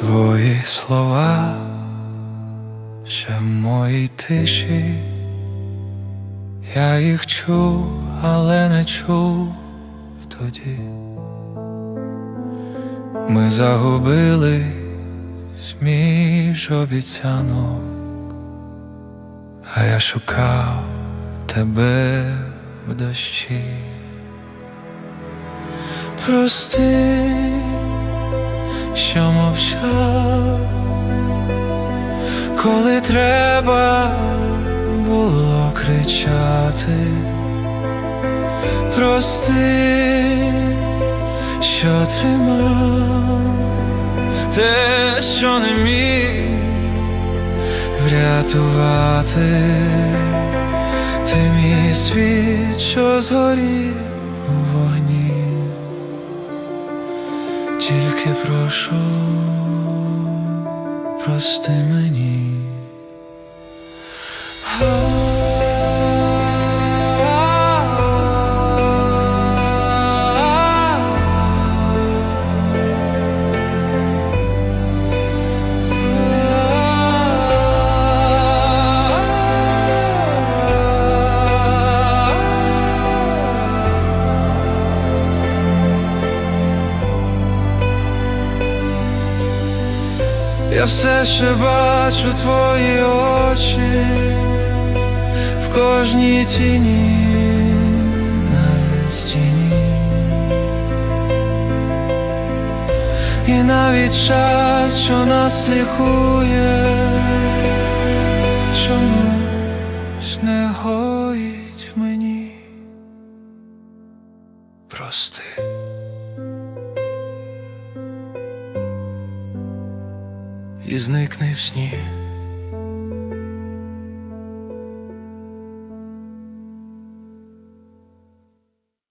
Твої слова ще в моїй тиші, я їх чув, але не чув тоді. Ми загубились між обіцянок, а я шукав тебе в дощі. Прости, мовчав, коли треба було кричати. Прости, що тримав те, що не міг врятувати, ти мій світ, що згорів у вогні, тільки прошу, прости мені. Я все ще бачу твої очі в кожній тіні на стіні. І навіть час, що нас лікує, чомусь не гоїть мені. Прости. І зникне в сні.